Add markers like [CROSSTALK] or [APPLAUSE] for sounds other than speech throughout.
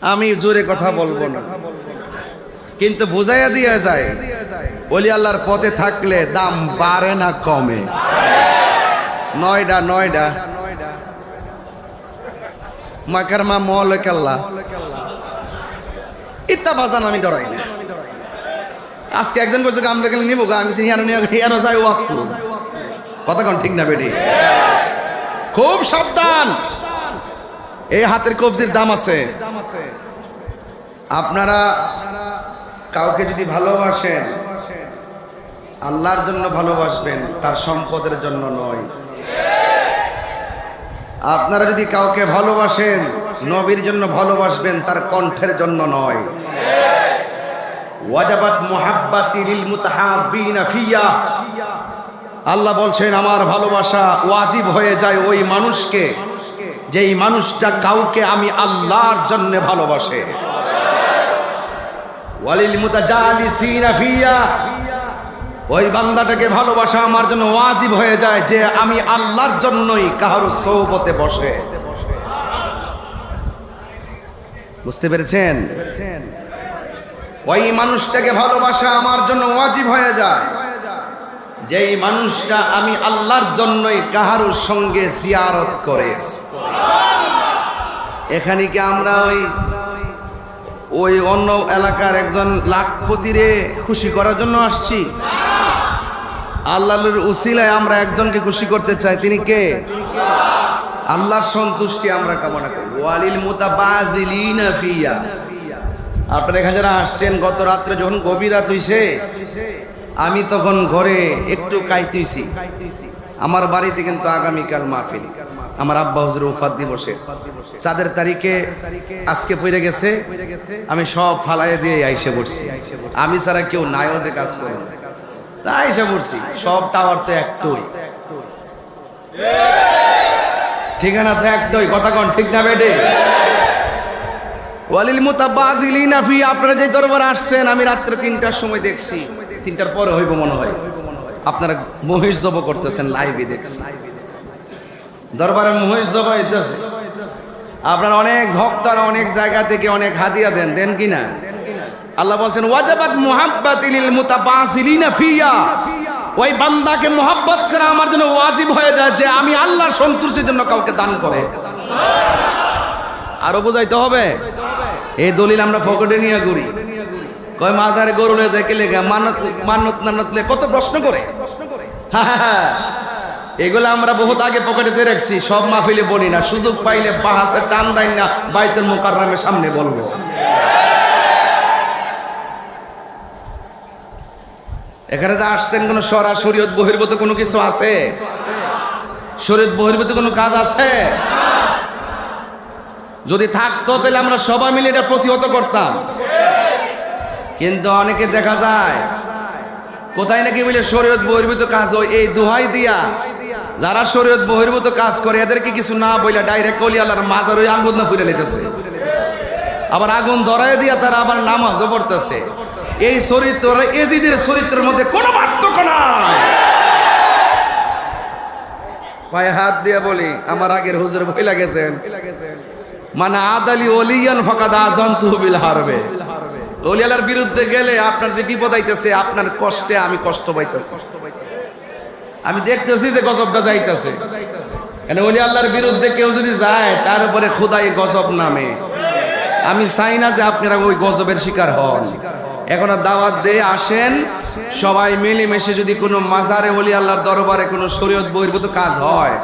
আমি জোরে কথা বলব না। কিন্তু বুঝাইয়া দিয়ে যায় অলি আল্লাহর পথে থাকলে দাম বাড়ে না কমে। নয়ডা নয়ডা। মাকারমা মলকাল্লা ইত্তা বাজান আমি ডরাই না। আজকে একজন বলছে আমরা গেলে নিবো গা? আমি হিয়ানো হিয়ানো যাই ওয়াজ করুন কতক্ষণ ঠিক না বেটি? খুব সাবধান। এই হাতের কবজির দাম আছে। আপনারা কাউকে যদি ভালোবাসেন, আল্লাহর জন্য ভালোবাসবেন, তার সম্পদের জন্য নয়। আপনারা যদি কাউকে ভালোবাসেন, নবীর জন্য ভালোবাসবেন, তার কণ্ঠের জন্য নয়। মুহাব্বাতি আল্লাহ বলছেন, আমার ভালোবাসা ওয়াজিব হয়ে যায় ওই মানুষকে যেই মানুষটা কাউকে আমি আল্লাহর জন্য ভালোবাসে। ওই বান্দাটাকে ভালোবাসা আমার জন্য ওয়াজিব হয়ে যায় যে আমি আল্লাহর জন্যই কাহারো সৌবতে বসে। বুঝতে পেরেছেন? ওই মানুষটাকে ভালোবাসা আমার জন্য ওয়াজিব হয়ে যায়। যেই মানুষটা আমি আল্লাহর জন্যই কাহারোর সঙ্গে জিয়ারত করে এখানে কি আমরা ওই ওই অন্য এলাকার একজন লাখপতিরে খুশি করার জন্য আসছি? আল্লাহর উসিলায় আমরা একজনকে খুশি করতে চাই, তিনি কে? আল্লাহর সন্তুষ্টি আমরা কামনা করি। ওয়ালিল মুতাবাজিলিনা ফিয়া। আপনারা এখানে যারা আসছেন, গত রাত্রে যখন গভীর রাত হইছে আমি তখন ঘরে একটু কাইতেছি। আমার বাড়িতে কিন্তু আগামীকাল মাহফিল। আমার আব্বা হুজুর উফাত দিবসে। চাঁদের তারিখে আজকে পড়ে গেছে। আমি সব ফালাইয়ে দিয়ে আইসে পড়ছি। আমি ছাড়া কেউ নাইও যে কাজ করে। আইসে পড়ছি। সব টাওয়ার তো একটাই ঠিকানা তো একটাই কথা কন, ঠিক না বেটে? ওয়ালিল মুতাবাদিলিনা ফি, আপনারা যে দরবার আসছেন, আমি রাত্রে তিনটার সময় দেখছি। তিনটার পরে হইব মনে হয়। আপনারা মহিষ জব করতেছেন লাইভে দেখছি। দরবারে মহিষ জব হইতেছে। আপনারা অনেক ভক্তরা অনেক জায়গা থেকে অনেক হাদিয়া দেন দেন কি না? আল্লাহ বলছেন, ওয়াজাবাত মুহাব্বাতিল মুতাবাসিলিনা ফিয়া। ওই বান্দাকে মোহাব্বত করা আমার জন্য ওয়াজিব হয়ে যায় যে আমি আল্লাহর সন্তুষ্টির জন্য কাউকে দান করে। আরও বোঝাইতে হবে। এই দলিল আমরা ফকটে নিয়ে ঘুরি। কয় মাজারে গরু নিয়ে যায়, কে লেগে? মানত মানত নানতলে কত প্রশ্ন করে? [LAUGHS] এগুলো আমরা বহুত আগে পকেটেতে রাখছি, সব মাহফিলে বলি না। সুযোগ পাইলে বাহাসে টান দেন না, বাইতুল মুকাররমের সামনে বলব। এখানে যে আসছেন কোনো সরা, শরীয়ত বহির্ভূত কোনো কিছু আছে? শরীয়ত বহির্ভূত কোনো কাজ আছে? যদি থাকতো, তাহলে আমরা সবাই মিলে এটা প্রতিহত করতাম। কিন্তু অনেকে দেখা যায়, কোথায় নাকি বলে শরীয়ত বহির্ভূত কাজ হয় এই দোহাই দিয়া যারা শরীয়ত বহির্ভূত কাজ করে, এদেরকে কিছু না বইলে ডাইরেক্ট কলি আল্লাহর মাজার ওই আগুন না ফুলে নিতেছে। আবার আগুন ধরায় দিয়া তারা আবার নামাজও পড়তেছে। এই চরিত্র এজিদের চরিত্রের মধ্যে কোনো পার্থক্য নাই। পায়ে হাত দিয়ে বলি, আমার আগের হুজুর ভইলা গেছেন। মানে আদালি অলিয়ান ফাকাদ আজান তুহবিল হারবে। অলিয়ালার বিরুদ্ধে গেলে আপনার যে বিপদ আইতেছে, আপনার কষ্টে আমি কষ্ট পাইতেছি। আমি দেখতেছি যে গজবটা যাইতেছে। কেন অলি আল্লাহর বিরুদ্ধে কেউ যদি যায়, তার উপরে খোদাই গজব নামে। আমি চাই না যে আপনারা ওই গজবের শিকার হন। এখন দাওয়াত দিয়ে আসেন, সবাই মিলেমিশে যদি কোনো মাজারে অলি আল্লাহর দরবারে কোনো শরীয়ত বহির্ভূত কাজ হয়,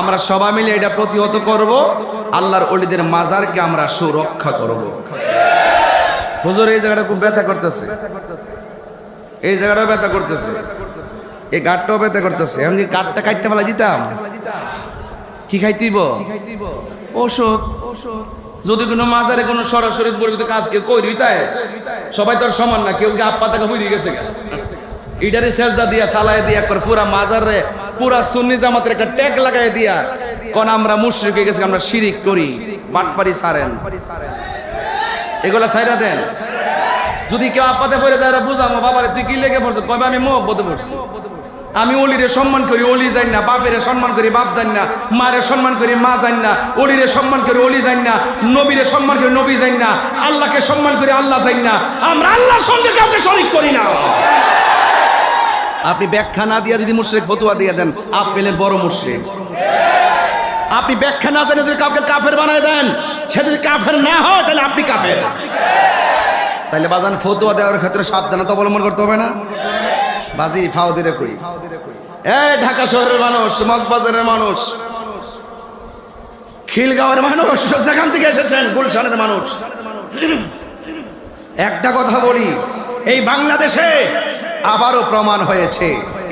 আমরা সবাই মিলে এটা প্রতিহত করব। আল্লাহর অলিদের মাজারকে আমরা সুরক্ষা করব। হুজুর, এই জায়গাটা খুব ব্যথা করতেছে। এই জায়গাটাও ব্যথা করতেছে। এই গাঠটাও ব্যথা করতেছে। এমনি গাঠটা কাটতে ফেলা দিতাম? কি খাইতেইব? ওষুধ যদি কোনো মাজারে কোনো সরাসরি পরিবর্তে কাজ কেউ করি তাই সবাই তো আর সমান না, কেউ আপ্পা টাকা হয়ে গেছে। ইটারে সেজদা দিয়া, সালায় দিয়া করে পুরা মাজারে, পুরা সুন্নি জামাতের একটা ট্যাগ লাগাই দিয়া, কোন আমরা মুশরিক হয়ে গেছে, আমরা শিরিক করি। বাটফারি সারেন। এগুলা সাইরা দেন। যদি কেউ আপাতে পড়ে যায় বুঝামো বাবারে, তুই কি লেগে পড়ছো? কবে আমি মোহব্বতে পড়ছি। আমি অলিরে সম্মান করি, অলি যাই না, বাপেরে সম্মান করি, বাপ যাই না, মারে সম্মান করি, মা যাই না, অলিরে সম্মান করি, অলি যাই না, নবীরে সম্মান করি, নবী যাই না, আল্লাহকে সম্মান করি, আল্লাহ যাই না, আমরা আল্লাহর সঙ্গে কাউকে শরিক করি না। আপনি ব্যাখ্যা না দিয়া যদি মুশরিক ফতুয়া দিয়ে দেন, আপনি বড় মুশরিক। আপনি ব্যাখ্যা না জানে যদি কাউকে কাফের বানায় দেন সে যদি কাফের না হয়, তাহলে আপনি কাফের। তাহলে বাজান ফতুয়া দেওয়ার ক্ষেত্রে সাবধানতা অবলম্বন করতে হবে না? বাজি, ফাও দিলে কই? এ ঢাকা শহরের মানুষ, মগবাজারের মানুষ, খিলগাঁওয়ের মানুষ, যেখান থেকে এসেছেন, গুলশানের মানুষ। একটা কথা বলি, এই বাংলাদেশে আবারও প্রমাণ হয়েছে,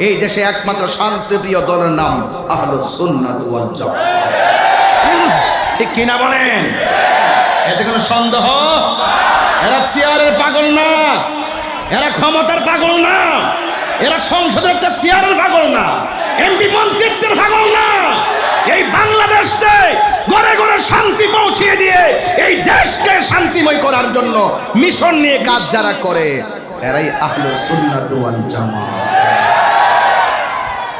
এই দেশে একমাত্র শান্তিপ্রিয় দলের নাম আহলু সুন্নাত ওয়াল জামাত। ঠিক কিনা বলেন? এতে কোনো সন্দেহ? এরা চেয়ারের পাগল না। এরা ক্ষমতার পাগল না। এরা সংসদের একটা চেয়ারের পাগল না। এমপি মন্ত্রিত্বের পাগল না। এই বাংলাদেশকে ঘরে ঘরে শান্তি পৌঁছিয়ে দিয়ে এই দেশকে শান্তিময় করার জন্য মিশন নিয়ে কাজ যারা করে, এরাই আহলে সুন্নাত ওয়াল জামাত।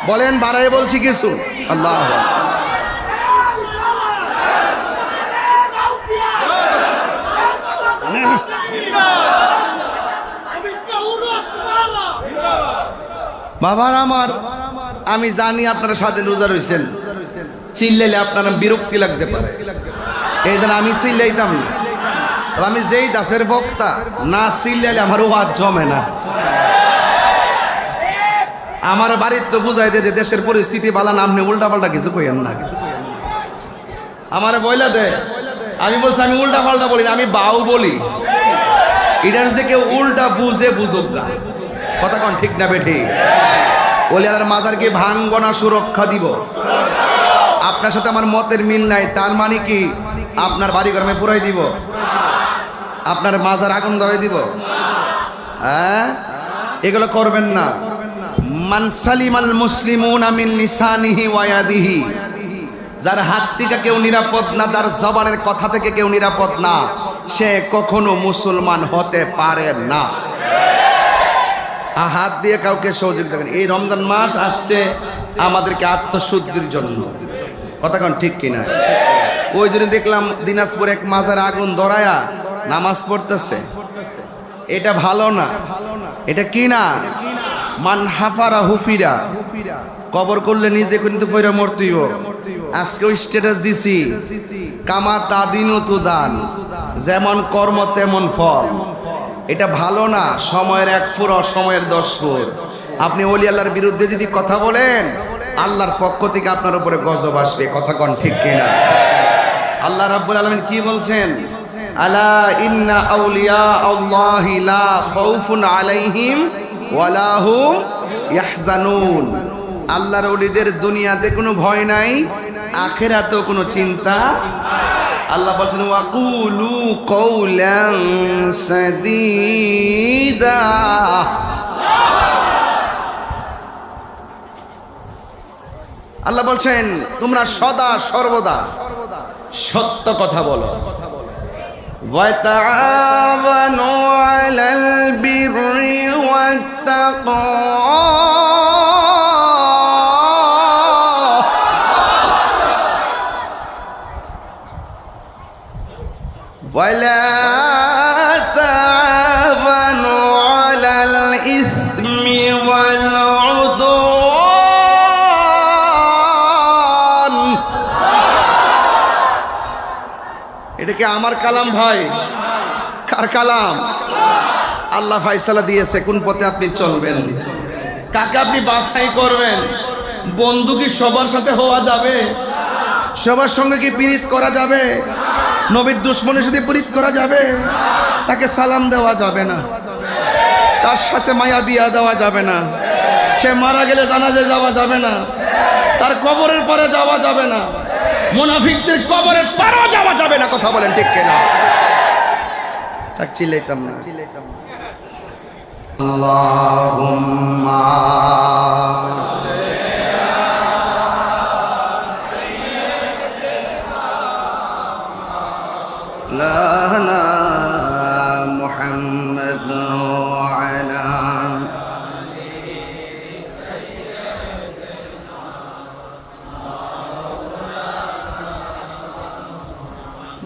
বলেন বাড়াই বলছি কিছু? আল্লাহ বাবার আমার, আমি জানি আপনারা সাথে লুজার হয়েছেন চিল্লাইলে আপনারা বিরক্তি লাগতে পারে। এই জন্য আমি চিল্লাইতাম না। আমি যেই দাসের বক্তা, না চিল্লাইলে আমার ওয়াজ জমে না। আমার বাড়ির তো বুঝাই দে যে দেশের পরিস্থিতি বালা নামনে উল্টা পাল্টা কিছু কইেন না। আমার বইলা দে আমি বলছি, আমি উল্টা পাল্টা বলি না, আমি বাউ বলি। যদি কেউ উল্টা বুঝে বুঝুক না। কন ঠিক না বেঠি। ওলিয়ার মাজারকে ভাঙব না সুরক্ষা দিব। আপনার সাথে আমার মতের মিল নাই, তার মানে কি? আপনার বাড়ি গরমে পুরাই দিব। আপনার মাজার আগুন ধরে দিব। হ্যাঁ? এগুলো করবেন না। মানসালিমাল মুসলিমুন আমিন লিসানিহি ওয়ায়াদিহি যার হাত থেকে কেউ নিরাপদ না, তার জবানের কথা থেকে কেউ নিরাপদ না, সে কখনো মুসলমান হতে পারে না। হাত দিয়ে কাউকে সহযোগিতা করেন। এই রমজান মাস আসছে আমাদেরকে আত্মশুদ্ধির জন্য। কথা কন ঠিক কিনা? ওই জন্য দেখলাম দিনাজপুর এক মাজার আগুন ধরায়া নামাজ পড়তেছে। এটা ভালো না। এটা কি না? মান হাফারা হুফিরা। কবর করলে নিজে কিন্তু আজকেও স্ট্যাটাস দিছি। কামা তাদিন দান। যেমন কর্ম তেমন ফল। এটা ভালো না, সময়ের এক ফুর অসময়ের দশ ফুর। আপনি অলি আল্লাহর বিরুদ্ধে যদি কথা বলেন, আল্লাহর পক্ষ থেকে আপনার উপরে গজব আসবে, কথা কন ঠিক কিনা? আল্লাহ রাব্বুল আলামিন কি বলছেন? আলা ইন্না আউলিয়া আল্লাহি লা খাউফুন আলাইহিম ওয়ালা হুম ইয়াহজানুন। আল্লাহর ওলিদের দুনিয়াতে কোনো ভয় নাই, আখেরাতেও কোনো চিন্তা আল্লাহ বলছেন ওয়াকুলু কৌলান সাদিদা আল্লাহ বলছেন তোমরা সদা সর্বদা সত্য কথা বলো وتعاونوا على البر والتقوى ولا تعاونوا على الإثم والعدوان এটা কি আমার কালাম ভাই কার কালাম আল্লাহ ফাইসালা দিয়েছে কোন পথে আপনি চলবেন কাকে আপনি বাছাই করবেন বন্ধু কি সবার সাথে হওয়া যাবে সবার সঙ্গে কি পীড়িত করা যাবে নবীর দুশ্মনের সাথে পীড়িত করা যাবে? তাকে সালাম দেওয়া যাবে না। তার সাথে মায়া বিয়া দেওয়া যাবে না। সে মারা গেলে জানাজে যাওয়া যাবে না। তার কবরের পরে যাওয়া যাবে না। মুনাফিকদের কবরের পরেও যাওয়া যাবে না। কথা বলেন ঠিক কিনা? চাক চিল্লাইতাম না। আল্লাহুম্মা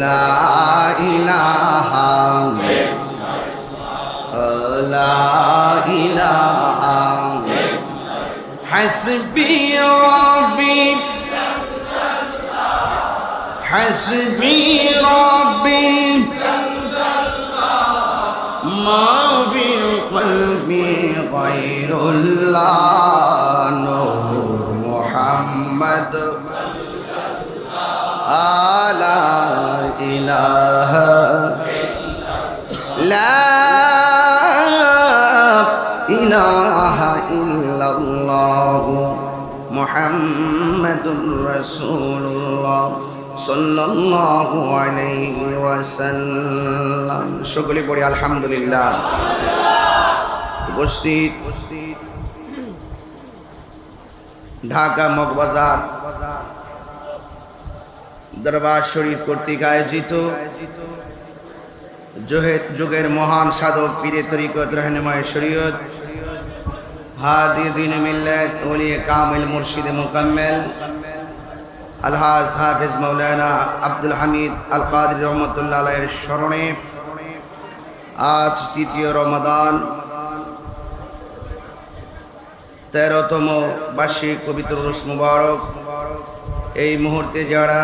لا إله لا إله حسبي ربي حسبي إله لا إله إلا الله محمد رسول الله صلى الله عليه وسلم সকলে পড়ি আলহামদুলিল্লাহ উপস্থিত ঢাকা মগবাজার দরবার শরীফ কর্তৃক আয়োজিত। যুগের মহান সাধক পীরে তরিকত রহনুমায় শরীয়ত, হাদি দিন মিল্লাত ওলি কামিল মুর্শিদ মুকাম্মেল, আলহাজ হাফিজ মৌলানা আব্দুল হামিদ আল কাদির রহমতুল্লাহ স্মরণে আজ তৃতীয় রমাদান। তেরোতম বার্ষিক পবিত্র রুস মুবারক। এই মুহূর্তে যারা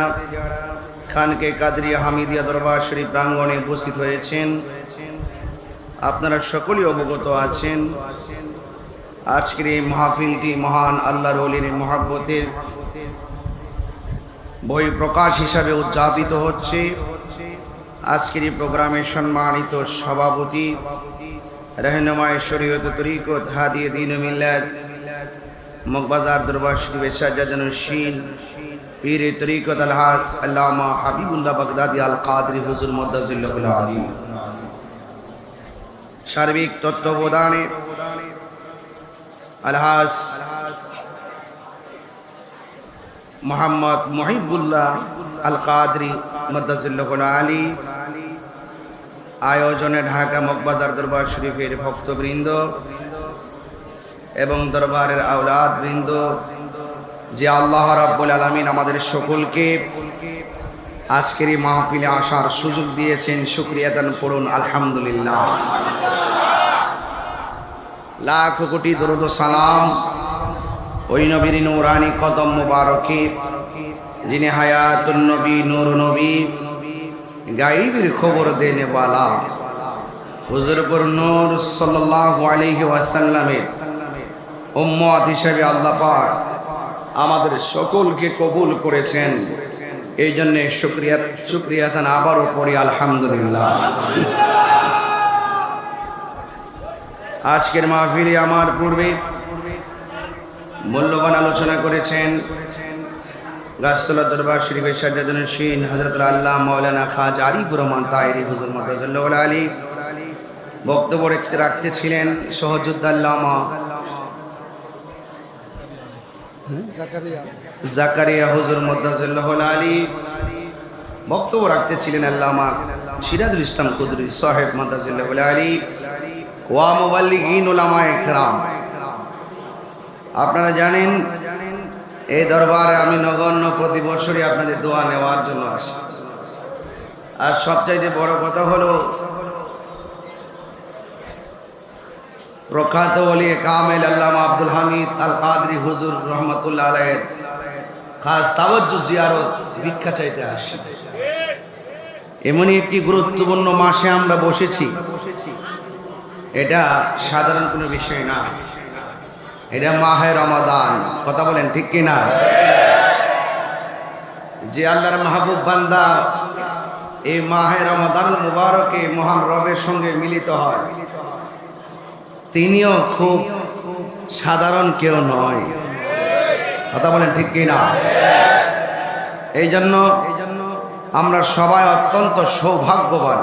খানকে কাদরিয়া হামিদিয়া দরবার শরীফ প্রাঙ্গণে উপস্থিত হয়েছেন, আপনারা সকলেই অবগত আছেন। আজকের এই মাহফিলটি মহান আল্লাহর অলির মহাব্বতের বই প্রকাশ হিসাবে উদযাপিত হচ্ছে। আজকের এই প্রোগ্রামের সম্মানিত সভাপতি, রহনুমায় শরীয়ত তরিকত হাদিয়ে দিন মিল্লাত মগবাজার দরবার শরীফের সাজ্জাদানুর শিন পীর তরিকত আলহাস আল্লামা হাবিবুল্লাহ বাগদাদি আল কাদরি হুজুর মদ্দাজুল্লাহুল আলী সার্বিক তত্ত্বাবধানে আলহাস মোহাম্মদ মহিবুল্লাহ আল কাদরি মদ্দাজুল্লাহুল আলী আয়োজনে ঢাকা মকবাজার দরবার শরীফের ভক্তবৃন্দ এবং দরবারের আওলাদ বৃন্দ যে আল্লাহ রাব্বুল আলমিন আমাদের সকলকে আজকের এই মাহফিলে আসার সুযোগ দিয়েছেন, শুক্রিয়া দান পড়ুন আলহামদুলিল্লাহ। লাখ কোটি দরদ সালাম ওই নবীর নৌরানি কদম মুবারকে, যিনি হায়াতুন নবী, নূর নবী, গাইবের খবর দেনে বালা। হুজুরপুর নূর সাল্লাল্লাহু আলাইহি ওয়াসাল্লামের উম্মত হিসেবে আল্লাহ পাক আমাদের সকলকে কবুল করেছেন। এই জন্যে শুক্রিয়া শুক্রিয়া থান আবারও পড়ি, আলহামদুলিল্লাহ। আজকের মাহফিলে আমার পূর্বে মূল্যবান আলোচনা করেছেন গাছতলা দরবার শরীফের সাজ্জাদুল শিন হজরত আল্লাহ মৌলানা খাজ আরিফুর রহমান তাইরি হুজুর মতাজুল্লাহ আলী বক্তব্য রেখে রাখতে ছিলেন সহজুদ্দাল্লামা জাকারিয়া। হুজুর মদ্দাজুল্লাহ আলী বক্তব্য রাখতে ছিলেন আল্লামা সিরাজুল ইসলাম কুদরি সাহেব মদ্দাজুল্লাহ আলী। ওয়া মুবাল্লিগিন উলামা একরাম আপনারা জানেন, এই দরবারে আমি নগণ্য প্রতি বছরই আপনাদের দোয়া নেওয়ার জন্য আসি। আর সবচাইতে বড় কথা হলো প্রখ্যাত অলি কামেল আল্লামা আব্দুল হামিদ আল কাদরি হুজুর রহমতুল্লাহ আলাইয়ের খাস তাবজ্জু জিয়ারত, ভিক্ষা চাইতে আসি। এমনই একটি গুরুত্বপূর্ণ মাসে আমরা বসেছি। এটা সাধারণ কোনো বিষয় না। এটা মাহে রমাদান। কথা বলেন ঠিক কি না যে আল্লাহর মাহবুব বান্দা এই মাহে রমাদান মুবারকে মহান রবের সঙ্গে মিলিত হয়। তিনিও খুব সাধারণ কেউ নয়। কথা বলেন ঠিক কি না এই জন্য আমরা সবাই অত্যন্ত সৌভাগ্যবান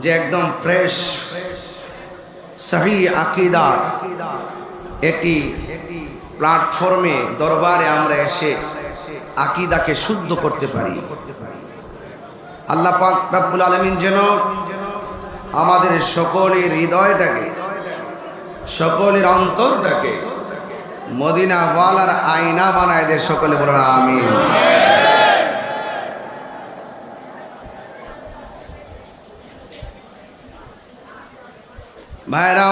যে একদম ফ্রেশ, সহি আকিদার একটি প্ল্যাটফর্মে দরবারে আমরা এসে আকিদাকে শুদ্ধ করতে পারি। আল্লাহ পাক রাব্বুল আলমিন যেন আমাদের সকলের হৃদয়টাকে সকলের অন্তরটাকে মদিনা ওয়ালার আয়না বানায় দেয় সকলে বলেন আমি ভাইরা